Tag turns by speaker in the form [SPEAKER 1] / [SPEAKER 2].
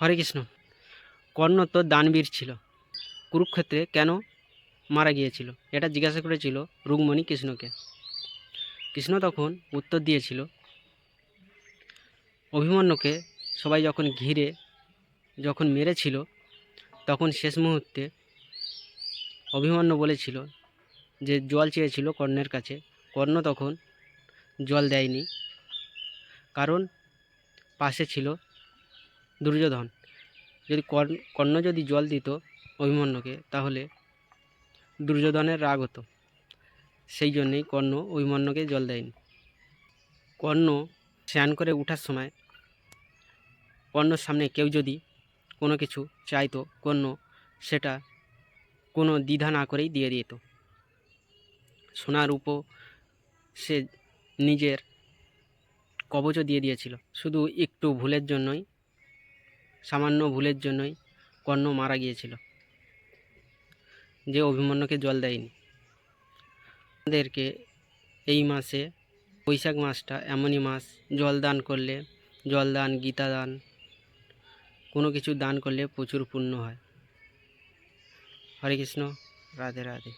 [SPEAKER 1] হরে কৃষ্ণ। কর্ণ তো দানবীর ছিল। কুরুক্ষেত্রে কেন মারা গিয়েছিল? এটা জিজ্ঞাসা করেছিল রুকমণি কৃষ্ণকে। কৃষ্ণ তখন উত্তর দিয়েছিল, অভিমন্যুকে সবাই যখন ঘিরে, যখন মেরেছিল, তখন শেষ মুহূর্তে অভিমন্যু বলেছিল যে জল চেয়েছিল কর্ণের কাছে। কর্ণ তখন জল দেয়নি, কারণ পাশে ছিল দুর্যোধন। যদি কর্ণ যদি জল দিত অভিমন্যুকে, তাহলে দুর্যোধনের রাগ হতো। সেই জন্যেই কর্ণ অভিমন্যুকে জল দেয়নি। কর্ণ স্নান করে ওঠার সময় কর্ণর সামনে কেউ যদি কোনো কিছু চাইতো, কর্ণ সেটা কোনো দ্বিধা না করেই দিয়ে দিত। সোনার উপো সে নিজের কবচও দিয়ে দিয়েছিল। শুধু একটু ভুলের জন্যই সামান্য ভুলের জন্যই কর্ণ মারা গিয়েছিল, যে অভিমন্যুকে জল দেয়নি। আমাদেরকে এই মাসে, বৈশাখ মাসটা এমনই মাস, জল দান করলে জল দান, গীতা দান, কোনো কিছু দান করলে প্রচুর পুণ্য হয়। হরে কৃষ্ণ, রাধে রাধে।